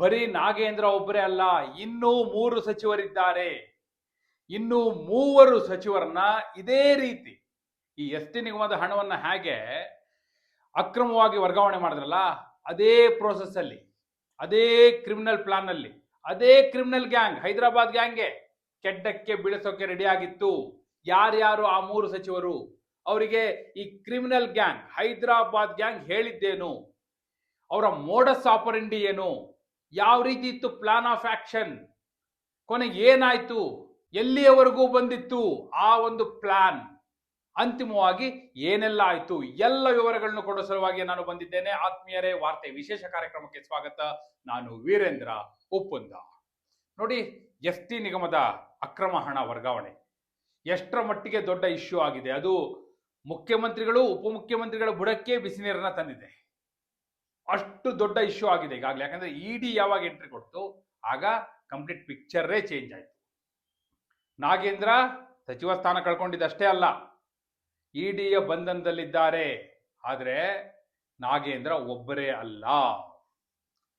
ಬರೀ ನಾಗೇಂದ್ರ ಒಬ್ಬರೇ ಅಲ್ಲ, ಇನ್ನೂ ಮೂರು ಸಚಿವರಿದ್ದಾರೆ. ಇನ್ನು ಮೂವರು ಸಚಿವರನ್ನ ಇದೇ ರೀತಿ ಈ ಎಸ್ ಟಿ ನಿಗಮದ ಹಣವನ್ನ ಹೇಗೆ ಅಕ್ರಮವಾಗಿ ವರ್ಗಾವಣೆ ಮಾಡಿದ್ರಲ್ಲ, ಅದೇ ಪ್ರೋಸೆಸ್ ಅಲ್ಲಿ, ಅದೇ ಕ್ರಿಮಿನಲ್ ಪ್ಲಾನ್ ಅಲ್ಲಿ, ಅದೇ ಕ್ರಿಮಿನಲ್ ಗ್ಯಾಂಗ್ ಹೈದರಾಬಾದ್ ಗ್ಯಾಂಗ್ಗೆ ಕೆಡ್ಡಕ್ಕೆ ಬೀಳಿಸೋಕೆ ರೆಡಿ ಆಗಿತ್ತು. ಯಾರ್ಯಾರು ಆ ಮೂರು ಸಚಿವರು? ಅವರಿಗೆ ಈ ಕ್ರಿಮಿನಲ್ ಗ್ಯಾಂಗ್ ಹೈದರಾಬಾದ್ ಗ್ಯಾಂಗ್ ಹೇಳಿದ್ದೇನು? ಅವರ ಮೋಡಸ್ ಆಪರೆಂಡಿ ಏನು? ಯಾವ ರೀತಿ ಇತ್ತು? ಪ್ಲಾನ್ ಆಫ್ ಆಕ್ಷನ್ ಕೊನೆಗೆ ಏನಾಯ್ತು? ಎಲ್ಲಿಯವರೆಗೂ ಬಂದಿತ್ತು? ಆ ಒಂದು ಪ್ಲಾನ್ ಅಂತಿಮವಾಗಿ ಏನೆಲ್ಲ ಆಯ್ತು? ಎಲ್ಲ ವಿವರಗಳನ್ನು ಕೊಡೋ ಸಲುವಾಗಿ ನಾನು ಬಂದಿದ್ದೇನೆ. ಆತ್ಮೀಯರೇ, ವಾರ್ತೆ ವಿಶೇಷ ಕಾರ್ಯಕ್ರಮಕ್ಕೆ ಸ್ವಾಗತ. ನಾನು ವೀರೇಂದ್ರ ಒಪ್ಪಂದ. ನೋಡಿ ಎಸ್ ಟಿ ನಿಗಮದ ಅಕ್ರಮ ಹಣ ವರ್ಗಾವಣೆ. ಎಷ್ಟರ ಮಟ್ಟಿಗೆ ದೊಡ್ಡ ಇಶ್ಯೂ ಆಗಿದೆ. ಅದು ಮುಖ್ಯಮಂತ್ರಿಗಳು, ಉಪಮುಖ್ಯಮಂತ್ರಿಗಳ ಬುಡಕ್ಕೆ ಬಿಸಿ ನೀರನ್ನ ತಂದಿದೆ. ಅಷ್ಟು ದೊಡ್ಡ ಇಶ್ಯೂ ಆಗಿದೆ ಈಗಾಗಲೇ. ಯಾಕಂದ್ರೆ ಇಡಿ ಯಾವಾಗ ಎಂಟ್ರಿ ಕೊಡ್ತು? ಆಗ ಕಂಪ್ಲೀಟ್ ಪಿಕ್ಚರೇ ಚೇಂಜ್ ಆಯ್ತು. ನಾಗೇಂದ್ರ ಸಚಿವ ಸ್ಥಾನ ಕಳ್ಕೊಂಡಿದ್ದಷ್ಟೇ ಅಲ್ಲ. ಇಡಿಯ ಬಂಧನದಲ್ಲಿದ್ದಾರೆ. ಆದರೆ ನಾಗೇಂದ್ರ ಒಬ್ಬರೇ ಅಲ್ಲ.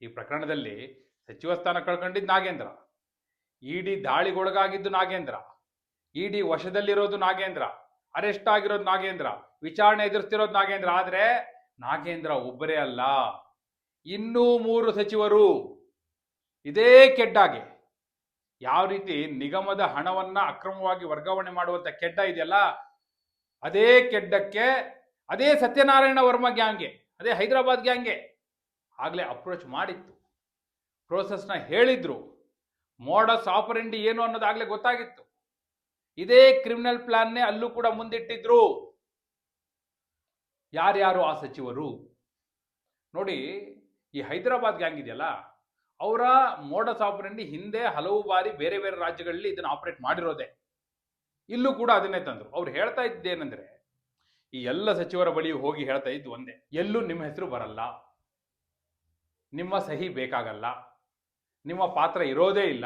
ಈ ಪ್ರಕರಣದಲ್ಲಿ ಸಚಿವ ಸ್ಥಾನ ಕಳ್ಕೊಂಡಿದ್ದು ನಾಗೇಂದ್ರ. ಇಡಿ ದಾಳಿಗೊಳಗಾಗಿದ್ದು ನಾಗೇಂದ್ರ. ಇಡಿ ವಶದಲ್ಲಿರೋದು ನಾಗೇಂದ್ರ. ಅರೆಸ್ಟ್ ಆಗಿರೋದು ನಾಗೇಂದ್ರ. ವಿಚಾರಣೆ ಎದುರಿಸ್ತಿರೋದು ನಾಗೇಂದ್ರ. ಆದ್ರೆ ನಾಗೇಂದ್ರ ಒಬ್ಬರೇ ಅಲ್ಲ. ಇನ್ನೂ ಮೂರು ಸಚಿವರು. ಇದೇ ಕೆಡ್ಡಾಗೆ ಯಾವ ರೀತಿ ನಿಗಮದ ಹಣವನ್ನ ಅಕ್ರಮವಾಗಿ ವರ್ಗಾವಣೆ ಮಾಡುವಂತ ಕೆಡ್ಡ ಇದೆಯಲ್ಲ, ಅದೇ ಕೆಡ್ಡಕ್ಕೆ ಅದೇ ಸತ್ಯನಾರಾಯಣ ವರ್ಮ ಗ್ಯಾಂಗೆ ಅದೇ ಹೈದರಾಬಾದ್ ಗ್ಯಾಂಗೆ ಆಗಲೇ ಅಪ್ರೋಚ್ ಮಾಡಿತ್ತು. ಪ್ರೋಸೆಸ್ನ ಹೇಳಿದ್ರು. ಮೋಡಸ್ ಆಪರೆಂಡಿ ಏನು ಅನ್ನೋದಾಗ್ಲೇ ಗೊತ್ತಾಗಿತ್ತು. ಇದೇ ಕ್ರಿಮಿನಲ್ ಪ್ಲಾನ್ನೇ ಅಲ್ಲೂ ಕೂಡ ಮುಂದಿಟ್ಟಿದ್ರು. ಯಾರ್ಯಾರು ಆ ಸಚಿವರು? ನೋಡಿ, ಈ ಹೈದರಾಬಾದ್ ಗ್ಯಾಂಗ್ ಇದೆಯಲ್ಲ, ಅವರ ಮೋಡಸ್ ಆಪರೆಂಡಿ ಹಿಂದೆ ಹಲವು ಬಾರಿ ಬೇರೆ ಬೇರೆ ರಾಜ್ಯಗಳಲ್ಲಿ ಇದನ್ನು ಆಪರೇಟ್ ಮಾಡಿರೋದೆ. ಇಲ್ಲೂ ಕೂಡ ಅದನ್ನೇ ತಂದ್ರು. ಅವ್ರು ಹೇಳ್ತಾ ಇದ್ದೇನೆಂದ್ರೆ ಈ ಎಲ್ಲ ಸಚಿವರ ಬಳಿ ಹೋಗಿ ಹೇಳ್ತಾ ಇದ್ದು ಒಂದೇ, ಎಲ್ಲೂ ನಿಮ್ಮ ಹೆಸರು ಬರಲ್ಲ. ನಿಮ್ಮ ಸಹಿ ಬೇಕಾಗಲ್ಲ. ನಿಮ್ಮ ಪಾತ್ರ ಇರೋದೇ ಇಲ್ಲ.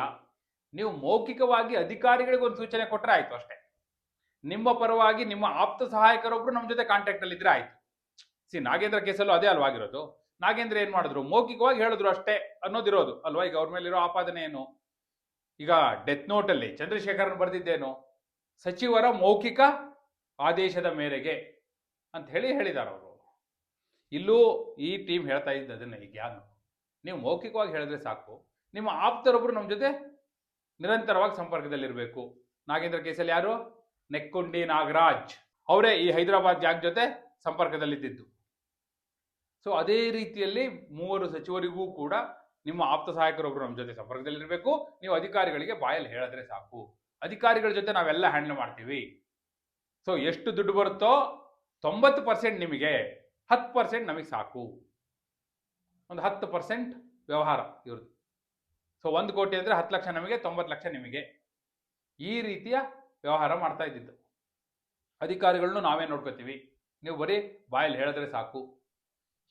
ನೀವು ಮೌಖಿಕವಾಗಿ ಅಧಿಕಾರಿಗಳಿಗೆ ಒಂದು ಸೂಚನೆ ಕೊಟ್ಟರೆ ಆಯ್ತು ಅಷ್ಟೇ. ನಿಮ್ಮ ಪರವಾಗಿ ನಿಮ್ಮ ಆಪ್ತ ಸಹಾಯಕರೊಬ್ಬರು ನಮ್ಮ ಜೊತೆ ಕಾಂಟ್ಯಾಕ್ಟ್ ಆಯಿತು ಇದ್ರೆ ಆಯ್ತು. ಸಿ ನಾಗೇಂದ್ರ ಕೇಸಲ್ಲೂ ಅದೇ ಅಲ್ವಾಗಿರೋದು ನಾಗೇಂದ್ರ ಏನ್ ಮಾಡಿದ್ರು? ಮೌಖಿಕವಾಗಿ ಹೇಳಿದ್ರು ಅಷ್ಟೇ ಅನ್ನೋದಿರೋದು ಅಲ್ವಾ? ಈಗ ಅವ್ರ ಮೇಲಿರೋ ಆಪಾದನೆ ಏನು? ಈಗ ಡೆತ್ ನೋಟ್ ಅಲ್ಲಿ ಚಂದ್ರಶೇಖರನ್ ಬರೆದಿದ್ದೇನು? ಸಚಿವರ ಮೌಖಿಕ ಆದೇಶದ ಮೇರೆಗೆ ಅಂತ ಹೇಳಿ ಹೇಳಿದಾರ ಅವರು. ಇಲ್ಲೂ ಈ ಟೀಮ್ ಹೇಳ್ತಾ ಇದ್ದ ಅದನ್ನ ಈಗ ಯಾರು ನೀವು ಮೌಖಿಕವಾಗಿ ಹೇಳಿದ್ರೆ ಸಾಕು. ನಿಮ್ಮ ಆಪ್ತರೊಬ್ರು ನಮ್ಮ ಜೊತೆ ನಿರಂತರವಾಗಿ ಸಂಪರ್ಕದಲ್ಲಿರಬೇಕು. ನಾಗೇಂದ್ರ ಕೇಸಲ್ಲಿ ಯಾರು? ನೆಕ್ಕೊಂಡಿ ನಾಗರಾಜ್. ಅವರೇ ಈ ಹೈದರಾಬಾದ್ ಜಾಗ್ ಜೊತೆ ಸಂಪರ್ಕದಲ್ಲಿದ್ದಿದ್ದು. ಸೊ ಅದೇ ರೀತಿಯಲ್ಲಿ ಮೂವರು ಸಚಿವರಿಗೂ ಕೂಡ ನಿಮ್ಮ ಆಪ್ತ ಸಹಾಯಕರೊಬ್ಬರು ನಮ್ಮ ಜೊತೆ ಸಂಪರ್ಕದಲ್ಲಿರಬೇಕು. ನೀವು ಅಧಿಕಾರಿಗಳಿಗೆ ಬಾಯಲ್ಲಿ ಹೇಳಿದ್ರೆ ಸಾಕು. ಅಧಿಕಾರಿಗಳ ಜೊತೆ ನಾವೆಲ್ಲ ಹ್ಯಾಂಡಲ್ ಮಾಡ್ತೀವಿ. ಸೊ ಎಷ್ಟು ದುಡ್ಡು ಬರುತ್ತೋ ತೊಂಬತ್ತು ಪರ್ಸೆಂಟ್ ನಿಮಗೆ, ಹತ್ತು ಪರ್ಸೆಂಟ್ ನಮಗೆ ಸಾಕು. ಒಂದು ಹತ್ತು ಪರ್ಸೆಂಟ್ ವ್ಯವಹಾರ ಇವ್ರದ್ದು ಸೊ ಒಂದು ಕೋಟಿ ಅಂದರೆ ಹತ್ತು ಲಕ್ಷ ನಮಗೆ, ತೊಂಬತ್ತು ಲಕ್ಷ ನಿಮಗೆ. ಈ ರೀತಿಯ ವ್ಯವಹಾರ ಮಾಡ್ತಾ ಇದ್ದಿದ್ದು. ಅಧಿಕಾರಿಗಳನ್ನು ನಾವೇ ನೋಡ್ಕೋತೀವಿ. ನೀವು ಬರೀ ಬಾಯಲ್ಲಿ ಹೇಳಿದ್ರೆ ಸಾಕು.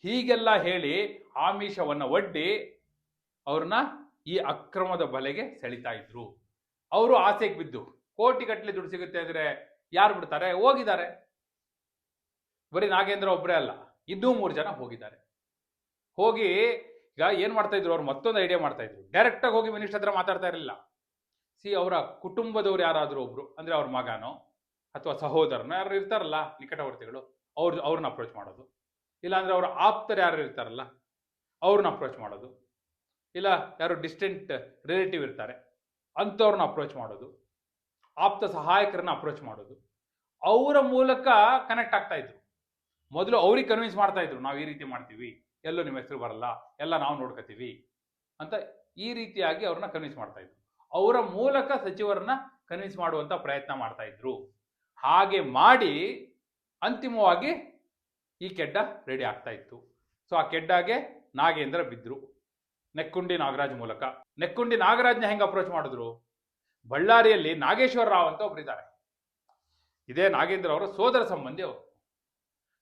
ಹೀಗೆಲ್ಲ ಹೇಳಿ ಆಮಿಷವನ್ನು ಒಡ್ಡಿ ಅವ್ರನ್ನ ಈ ಅಕ್ರಮದ ಬಲೆಗೆ ಸೆಳಿತಾ ಇದ್ರು. ಅವರು ಆಸೆಗೆ ಬಿದ್ದು, ಕೋಟಿ ಗಟ್ಟಲೆ ದುಡ್ಡು ಸಿಗುತ್ತೆ ಅಂದ್ರೆ ಯಾರು ಬಿಡ್ತಾರೆ? ಹೋಗಿದ್ದಾರೆ. ಬರೀ ನಾಗೇಂದ್ರ ಒಬ್ಬರೇ ಅಲ್ಲ, ಇನ್ನೂ ಮೂರು ಜನ ಹೋಗಿದ್ದಾರೆ. ಹೋಗಿ ಈಗ ಏನ್ ಮಾಡ್ತಾ ಇದ್ರು? ಅವ್ರು ಮತ್ತೊಂದು ಐಡಿಯಾ ಮಾಡ್ತಾ ಇದ್ರು. ಡೈರೆಕ್ಟ್ ಆಗಿ ಹೋಗಿ ಮಿನಿಸ್ಟರ್ ಹತ್ರ ಮಾತಾಡ್ತಾ ಇರಲಿಲ್ಲ. ಸಿ, ಅವರ ಕುಟುಂಬದವ್ರು ಯಾರಾದರೂ ಒಬ್ರು, ಅಂದ್ರೆ ಅವ್ರ ಮಗನೋ ಅಥವಾ ಸಹೋದರನೋ ಯಾರು ಇರ್ತಾರಲ್ಲ, ನಿಕಟವರ್ತಿಗಳು ಅವ್ರ ಅವ್ರನ್ನ ಅಪ್ರೋಚ್ ಮಾಡೋದು. ಇಲ್ಲಾಂದ್ರೆ ಅವರು ಆಪ್ತರು ಯಾರು ಇರ್ತಾರಲ್ಲ, ಅವ್ರನ್ನ ಅಪ್ರೋಚ್ ಮಾಡೋದು. ಇಲ್ಲ, ಯಾರು ಡಿಸ್ಟೆಂಟ್ ರಿಲೇಟಿವ್ ಇರ್ತಾರೆ, ಅಂಥವ್ರನ್ನ ಅಪ್ರೋಚ್ ಮಾಡೋದು. ಆಪ್ತ ಸಹಾಯಕರನ್ನ ಅಪ್ರೋಚ್ ಮಾಡೋದು. ಅವರ ಮೂಲಕ ಕನೆಕ್ಟ್ ಆಗ್ತಾ ಇದ್ರು. ಮೊದಲು ಅವ್ರಿಗೆ ಕನ್ವಿನ್ಸ್ ಮಾಡ್ತಾ ಇದ್ರು, ನಾವು ಈ ರೀತಿ ಮಾಡ್ತೀವಿ, ಎಲ್ಲೂ ನಿಮ್ಮ ಹೆಸರು ಬರಲ್ಲ, ಎಲ್ಲ ನಾವು ನೋಡ್ಕೋತೀವಿ ಅಂತ ಈ ರೀತಿಯಾಗಿ ಅವ್ರನ್ನ ಕನ್ವಿನ್ಸ್ ಮಾಡ್ತಾ ಇದ್ರು. ಅವರ ಮೂಲಕ ಸಚಿವರನ್ನ ಕನ್ವಿನ್ಸ್ ಮಾಡುವಂತ ಪ್ರಯತ್ನ ಮಾಡ್ತಾ ಇದ್ರು. ಹಾಗೆ ಮಾಡಿ ಅಂತಿಮವಾಗಿ ಈ ಕೆಡ್ಡ ರೆಡಿ ಆಗ್ತಾ ಇತ್ತು. ಸೊ ಆ ಕೆಡ್ಡಾಗೆ ನಾಗೇಂದ್ರ ಬಿದ್ದರು ನೆಕ್ಕುಂಡಿ ನಾಗರಾಜ್ ಮೂಲಕ. ನೆಕ್ಕುಂಡಿ ನಾಗರಾಜ್ನ ಹೆಂಗೆ ಅಪ್ರೋಚ್ ಮಾಡಿದ್ರು? ಬಳ್ಳಾರಿಯಲ್ಲಿ ನಾಗೇಶ್ವರ ರಾವ್ ಅಂತ ಒಬ್ರಿದ್ದಾರೆ ಇದೇ ನಾಗೇಂದ್ರ ಅವರ ಸೋದರ ಸಂಬಂಧಿ ಅವರು.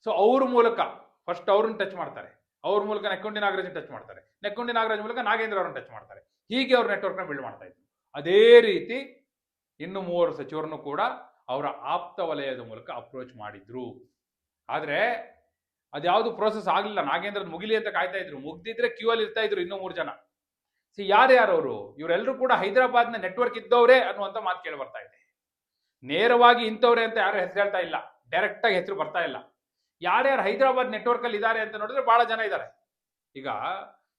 ಸೊ ಅವ್ರ ಮೂಲಕ ಫಸ್ಟ್ ಅವ್ರನ್ನ ಟಚ್ ಮಾಡ್ತಾರೆ. ಅವ್ರ ಮೂಲಕ ನೆಕ್ಕುಂಡಿ ನಾಗರಾಜ್ ಟಚ್ ಮಾಡ್ತಾರೆ. ನೆಕ್ಕುಂಡಿ ನಾಗರಾಜ್ ಮೂಲಕ ನಾಗೇಂದ್ರ ಅವ್ರನ್ನ ಟಚ್ ಮಾಡ್ತಾರೆ. ಹೀಗೆ ಅವ್ರ ನೆಟ್ವರ್ಕ್ನ ಬಿಲ್ಡ್ ಮಾಡ್ತಾ ಇದ್ರು. ಅದೇ ರೀತಿ ಇನ್ನು ಮೂವರು ಸಚಿವರನ್ನು ಕೂಡ ಅವರ ಆಪ್ತ ವಲಯದ ಮೂಲಕ ಅಪ್ರೋಚ್ ಮಾಡಿದ್ರು. ಆದ್ರೆ ಅದ್ಯಾವುದು ಪ್ರೋಸೆಸ್ ಆಗಲಿಲ್ಲ. ನಾಗೇಂದ್ರ ಮುಗಿಲಿ ಅಂತ ಕಾಯ್ತಾ ಇದ್ರು. ಮುಗ್ದಿದ್ರೆ ಕ್ಯೂ ಅಲ್ಲಿ ಇರ್ತಾ ಇದ್ರು ಇನ್ನೂ ಮೂರು ಜನ. ಸಿ ಯಾರ್ಯಾರು ಅವರು? ಇವರೆಲ್ಲರೂ ಕೂಡ ಹೈದರಾಬಾದ್ನ ನೆಟ್ವರ್ಕ್ ಇದ್ದವರೇ ಅನ್ನುವಂಥ ಮಾತು ಕೇಳಿ ಬರ್ತಾ ಇದೆ. ನೇರವಾಗಿ ಇಂಥವ್ರೆ ಅಂತ ಯಾರು ಹೆಸರು ಹೇಳ್ತಾ ಇಲ್ಲ. ಡೈರೆಕ್ಟ್ ಆಗಿ ಹೆಸರು ಬರ್ತಾ ಇಲ್ಲ. ಯಾರ್ಯಾರು ಹೈದರಾಬಾದ್ ನೆಟ್ವರ್ಕ್ ಅಲ್ಲಿ ಇದ್ದಾರೆ ಅಂತ ನೋಡಿದ್ರೆ ಬಹಳ ಜನ ಇದ್ದಾರೆ ಈಗ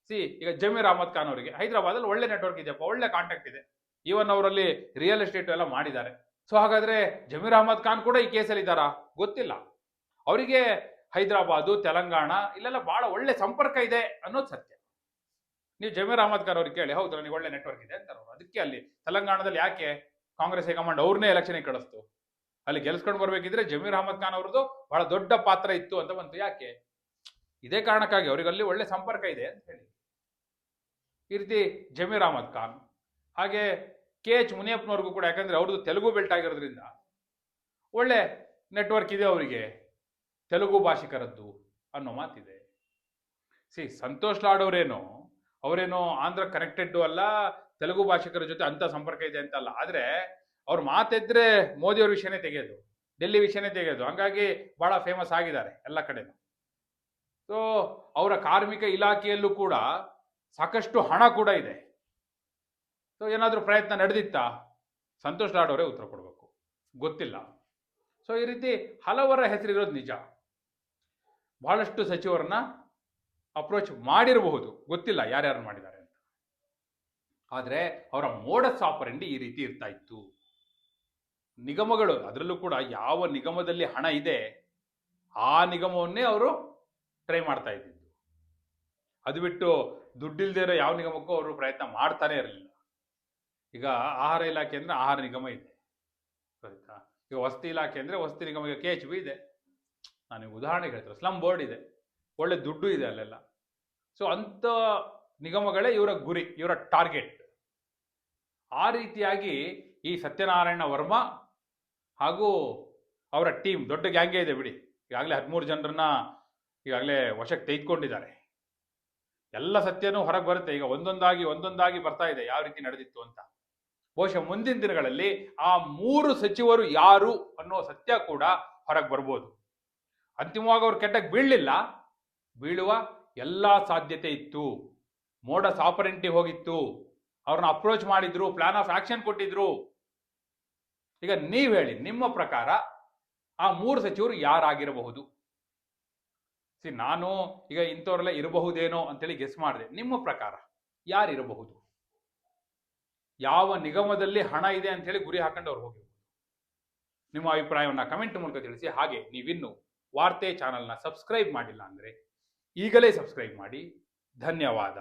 ಸಿ ಈಗ ಜಮೀರ್ ಅಹಮದ್ ಖಾನ್ ಅವರಿಗೆ ಹೈದರಾಬಾದಲ್ಲಿ ಒಳ್ಳೆ ನೆಟ್ವರ್ಕ್ ಇದೆಯಪ್ಪ, ಒಳ್ಳೆ ಕಾಂಟ್ಯಾಕ್ಟ್ ಇದೆ. ಈವನ್ ಅವರಲ್ಲಿ ರಿಯಲ್ ಎಸ್ಟೇಟ್ ಎಲ್ಲ ಮಾಡಿದ್ದಾರೆ. ಸೊ ಹಾಗಾದ್ರೆ ಜಮೀರ್ ಅಹಮದ್ ಖಾನ್ ಕೂಡ ಈ ಕೇಸಲ್ಲಿ ಇದ್ದಾರಾ? ಗೊತ್ತಿಲ್ಲ. ಅವರಿಗೆ ಹೈದರಾಬಾದು, ತೆಲಂಗಾಣ, ಇಲ್ಲೆಲ್ಲ ಬಹಳ ಒಳ್ಳೆ ಸಂಪರ್ಕ ಇದೆ ಅನ್ನೋದು ಸತ್ಯ. ನೀವು ಜಮೀರ್ ಅಹಮದ್ ಖಾನ್ ಅವ್ರಿಗೆ ಕೇಳಿ, ಹೌದು ನನಗೆ ಒಳ್ಳೆ ನೆಟ್ವರ್ಕ್ ಇದೆ ಅವ್ರು. ಅದಕ್ಕೆ ಅಲ್ಲಿ ತೆಲಂಗಾಣದಲ್ಲಿ ಯಾಕೆ ಕಾಂಗ್ರೆಸ್ ಹೈಕಮಾಂಡ್ ಅವ್ರನ್ನೇ ಎಲೆಕ್ಷನ್ಗೆ ಕಳಿಸ್ತು? ಅಲ್ಲಿ ಗೆಲ್ಸ್ಕೊಂಡು ಬರ್ಬೇಕಿದ್ರೆ ಜಮೀರ್ ಅಹಮದ್ ಖಾನ್ ಅವ್ರದ್ದು ಬಹಳ ದೊಡ್ಡ ಪಾತ್ರ ಇತ್ತು ಅಂತ ಬಂತು. ಯಾಕೆ? ಇದೇ ಕಾರಣಕ್ಕಾಗಿ ಅವ್ರಿಗೆ ಅಲ್ಲಿ ಒಳ್ಳೆ ಸಂಪರ್ಕ ಇದೆ ಅಂತ ಹೇಳಿ. ಈ ರೀತಿ ಜಮೀರ್ ಅಹಮದ್ ಖಾನ್ ಹಾಗೆ ಕೆ ಎಚ್ ಮುನಿಯಪ್ಪನವ್ರಿಗೂ ಕೂಡ, ಯಾಕಂದ್ರೆ ಅವ್ರದ್ದು ತೆಲುಗು ಬೆಲ್ಟ್ ಆಗಿರೋದ್ರಿಂದ ಒಳ್ಳೆ ನೆಟ್ವರ್ಕ್ ಇದೆ ಅವರಿಗೆ. ತೆಲುಗು ಭಾಷಿಕರದ್ದು ಅನ್ನೋ ಮಾತಿದೆ. ಸಿ, ಸಂತೋಷ್ ಲಾಡ್ ಅವರೇನು ಆಂಧ್ರ ಕನೆಕ್ಟೆಡ್ ಅಲ್ಲ, ತೆಲುಗು ಭಾಷಿಕರ ಜೊತೆ ಅಂತ ಸಂಪರ್ಕ ಇದೆ ಅಂತ ಅಲ್ಲ. ಆದ್ರೆ ಅವ್ರ ಮಾತೆದ್ರೆ ಮೋದಿ ಅವ್ರ ವಿಷಯನೇ ತೆಗೆಯೋದು, ಡೆಲ್ಲಿ ವಿಷಯನೇ ತೆಗೆಯೋದು. ಹಂಗಾಗಿ ಬಹಳ ಫೇಮಸ್ ಆಗಿದ್ದಾರೆ ಎಲ್ಲ ಕಡೆನೂ. ಸೊ ಅವರ ಕಾರ್ಮಿಕ ಇಲಾಖೆಯಲ್ಲೂ ಕೂಡ ಸಾಕಷ್ಟು ಹಣ ಕೂಡ ಇದೆ. ಸೊ ಏನಾದರೂ ಪ್ರಯತ್ನ ನಡೆದಿತ್ತಾ? ಸಂತೋಷ್ ಲಾಡ್ ಅವರೇ ಉತ್ತರ ಕೊಡಬೇಕು. ಗೊತ್ತಿಲ್ಲ. ಸೊ ಈ ರೀತಿ ಹಲವರ ಹೆಸರಿರೋದು ನಿಜ. ಬಹಳಷ್ಟು ಸಚಿವರನ್ನ ಅಪ್ರೋಚ್ ಮಾಡಿರಬಹುದು. ಗೊತ್ತಿಲ್ಲ ಯಾರ್ಯಾರು ಮಾಡಿದ್ದಾರೆ ಅಂತ. ಆದರೆ ಅವರ ಮೋಡಸ್ ಆಪರೆಂಡಿ ಈ ರೀತಿ ಇರ್ತಾ ಇತ್ತು. ನಿಗಮಗಳು, ಅದರಲ್ಲೂ ಕೂಡ ಯಾವ ನಿಗಮದಲ್ಲಿ ಹಣ ಇದೆ, ಆ ನಿಗಮವನ್ನೇ ಅವರು ಟ್ರೈ ಮಾಡ್ತಾ ಇದ್ದಿದ್ದು. ಅದು ಬಿಟ್ಟು ದುಡ್ಡಿಲ್ಲದೆ ಇರೋ ಯಾವ ನಿಗಮಕ್ಕೂ ಅವರು ಪ್ರಯತ್ನ ಮಾಡ್ತಾನೆ ಇರಲಿಲ್ಲ. ಈಗ ಆಹಾರ ಇಲಾಖೆ ಅಂದ್ರೆ ಆಹಾರ ನಿಗಮ ಇದೆ. ಗೊತ್ತಾ ಈಗ ವಸತಿ ಇಲಾಖೆ ಅಂದರೆ ವಸತಿ ನಿಗಮ ಈಗ ಕೆ ಎಚ್ ಬಿ ಇದೆ. ನಾನು ಉದಾಹರಣೆಗೆ ಹೇಳ್ತಾರೆ ಸ್ಲಮ್ ಬೋರ್ಡ್ ಇದೆ. ಒಳ್ಳೆ ದುಡ್ಡು ಇದೆ ಅಲ್ಲೆಲ್ಲ. ಸೊ ಅಂಥ ನಿಗಮಗಳೇ ಇವರ ಗುರಿ, ಇವರ ಟಾರ್ಗೆಟ್. ಆ ರೀತಿಯಾಗಿ ಈ ಸತ್ಯನಾರಾಯಣ ವರ್ಮ ಹಾಗೂ ಅವರ ಟೀಮ್, ದೊಡ್ಡ ಗ್ಯಾಂಗೇ ಇದೆ ಬಿಡಿ. ಈಗಾಗಲೇ ಹದಿಮೂರು ಜನರನ್ನ ಈಗಾಗಲೇ ವಶಕ್ಕೆ ತೆಗೆದುಕೊಂಡಿದ್ದಾರೆ. ಎಲ್ಲ ಸತ್ಯನೂ ಹೊರಗೆ ಬರುತ್ತೆ. ಈಗ ಒಂದೊಂದಾಗಿ ಒಂದೊಂದಾಗಿ ಬರ್ತಾ ಇದೆ. ಯಾವ ರೀತಿ ನಡೆದಿತ್ತು ಅಂತ. ಬಹುಶಃ ಮುಂದಿನ ದಿನಗಳಲ್ಲಿ ಆ ಮೂರು ಸಚಿವರು ಯಾರು ಅನ್ನೋ ಸತ್ಯ ಕೂಡ ಹೊರಗೆ ಬರ್ಬೋದು. ಅಂತಿಮವಾಗಿ ಅವ್ರು ಕೆಟ್ಟಕ್ಕೆ ಬೀಳಲಿಲ್ಲ. ಬೀಳುವ ಎಲ್ಲ ಸಾಧ್ಯತೆ ಇತ್ತು. ಮೋಡ ಸಾಪರೆಂಟಿ ಹೋಗಿತ್ತು. ಅವ್ರನ್ನ ಅಪ್ರೋಚ್ ಮಾಡಿದ್ರು ಪ್ಲಾನ್ ಆಫ್ ಆಕ್ಷನ್ ಕೊಟ್ಟಿದ್ರು. ಈಗ ನೀವು ಹೇಳಿ, ನಿಮ್ಮ ಪ್ರಕಾರ ಆ ಮೂರು ಸಚಿವರು ಯಾರಾಗಿರಬಹುದು? ಸಿ, ನಾನು ಈಗ ಇಂಥವ್ರೆಲ್ಲ ಇರಬಹುದೇನೋ ಅಂತೇಳಿ ಗೆಸ್ ಮಾಡಿದೆ. ನಿಮ್ಮ ಪ್ರಕಾರ ಯಾರಿರಬಹುದು? ಯಾವ ನಿಗಮದಲ್ಲಿ ಹಣ ಇದೆ ಅಂತ ಹೇಳಿ ಗುರಿ ಹಾಕೊಂಡು ಅವ್ರು ಹೋಗಿರ್ಬೋದು. ನಿಮ್ಮ ಅಭಿಪ್ರಾಯವನ್ನು ಕಮೆಂಟ್ ಮೂಲಕ ತಿಳಿಸಿ. ಹಾಗೆ ನೀವಿನ್ನು ವಾರ್ತೆ ಚಾನಲ್ನ ಸಬ್ಸ್ಕ್ರೈಬ್ ಮಾಡಿಲ್ಲ ಅಂದರೆ ಈಗಲೇ ಸಬ್ಸ್ಕ್ರೈಬ್ ಮಾಡಿ. ಧನ್ಯವಾದ.